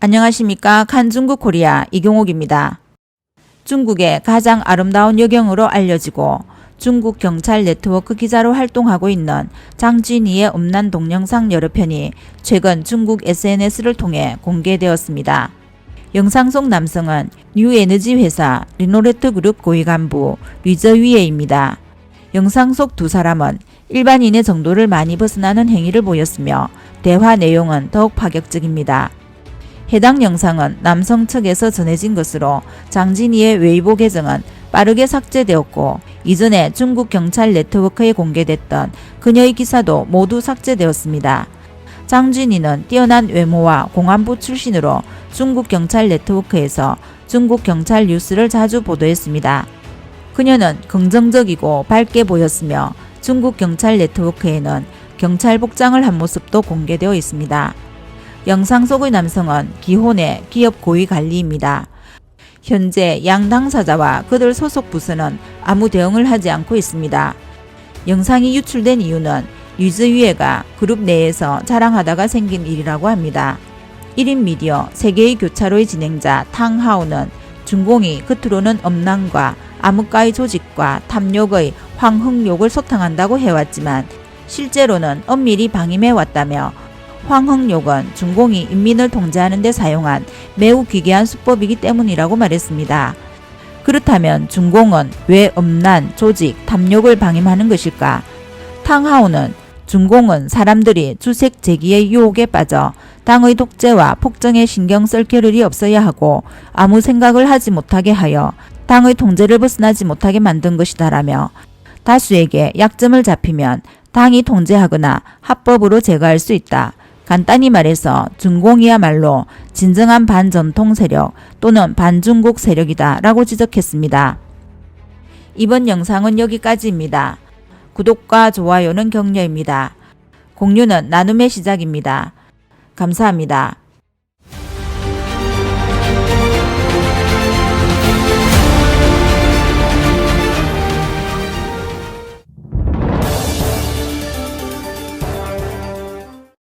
안녕하십니까. 칸중국 코리아 이경옥입니다. 중국의 가장 아름다운 여경으로 알려지고 중국 경찰 네트워크 기자로 활동하고 있는 장진희의 음란 동영상 여러 편이 최근 중국 SNS를 통해 공개되었습니다. 영상 속 남성은 뉴에너지 회사 리노레트 그룹 고위 간부 위저위에입니다. 영상 속 두 사람은 일반인의 정도를 많이 벗어나는 행위를 보였으며 대화 내용은 더욱 파격적입니다. 해당 영상은 남성 측에서 전해진 것으로 장진희의 웨이보 계정은 빠르게 삭제되었고 이전에 중국 경찰 네트워크에 공개됐던 그녀의 기사도 모두 삭제되었습니다. 장진희는 뛰어난 외모와 공안부 출신으로 중국 경찰 네트워크에서 중국 경찰 뉴스를 자주 보도했습니다. 그녀는 긍정적이고 밝게 보였으며 중국 경찰 네트워크에는 경찰 복장을 한 모습도 공개되어 있습니다. 영상 속의 남성은 기혼의 기업 고위 관리입니다. 현재 양 당사자와 그들 소속 부서는 아무 대응을 하지 않고 있습니다. 영상이 유출된 이유는 유즈위에가 그룹 내에서 자랑하다가 생긴 일이라고 합니다. 1인 미디어 세계의 교차로의 진행자 탕하오는 중공이 겉으로는 엄난과 암흑가의 조직과 탐욕의 황흥욕을 소탕한다고 해왔지만 실제로는 엄밀히 방임해 왔다며 황흥욕은 중공이 인민을 통제하는 데 사용한 매우 기괴한 수법이기 때문이라고 말했습니다. 그렇다면 중공은 왜 엄난, 조직, 탐욕을 방임하는 것일까? 탕하오는 중공은 사람들이 주색 제기의 유혹에 빠져 당의 독재와 폭정에 신경 쓸 겨를이 없어야 하고 아무 생각을 하지 못하게 하여 당의 통제를 벗어나지 못하게 만든 것이다라며 다수에게 약점을 잡히면 당이 통제하거나 합법으로 제거할 수 있다. 간단히 말해서 중공이야말로 진정한 반전통 세력 또는 반중국 세력이다 라고 지적했습니다. 이번 영상은 여기까지입니다. 구독과 좋아요는 격려입니다. 공유는 나눔의 시작입니다. 감사합니다.